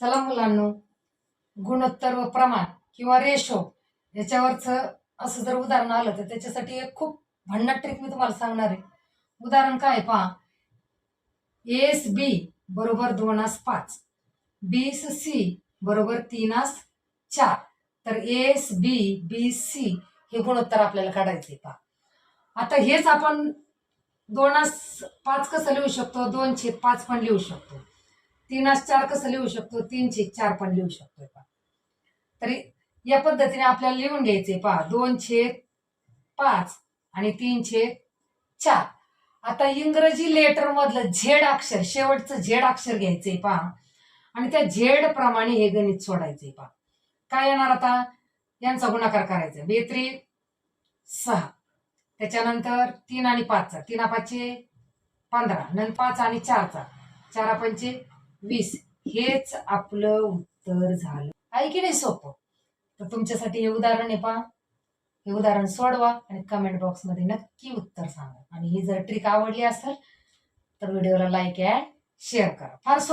चला मुलांनो गुणोत्तर व प्रमाण किंवा रेशो याच्यावरचं असं जर उदाहरण आलं तर त्याच्यासाठी एक खूप भन्नाट ट्रिक मी तुम्हाला सांगणार आहे. उदाहरण काय आहे पहा. एस बी बरोबर दोनास पाच. बीस सी बरोबर तीनास चार. तर एस बी बी सी हे गुणोत्तर आपल्याला काढायचे पहा. आता हेच आपण दोनास पाच कसं लिहू शकतो? दोन छेद पाच पण लिहू शकतो. तीनास चार कसं लिहू शकतो? तीनशे चार पण लिहू शकतो पहा तरी या पद्धतीने आपल्याला लिहून घ्यायचे पहा. दोन छेद पाच आणि तीन छेद चार. आता इंग्रजी लेटर मधलं झेड अक्षर शेवटचं झेड अक्षर घ्यायचंय पहा. आणि त्या झेड प्रमाणे हे गणित सोडायचंय पहा. काय येणार आता? यांचा गुणाकार करायचा. बेत्री सहा. त्याच्यानंतर तीन आणि पाचचा. तीन पाचशे पंधरा. नंतर पाच आणि चारचा. चारा पंचे वीस. हेच आपलं उत्तर झालं. आहे की नाही सोपं? तर तुमच्यासाठी हे उदाहरण आहे पहा. हे उदाहरण सोडवा आणि कमेंट बॉक्समध्ये नक्की उत्तर सांगा. आणि ही जर ट्रिक आवडली असेल तर व्हिडिओला लाईक अँड शेअर करा. फार सोपं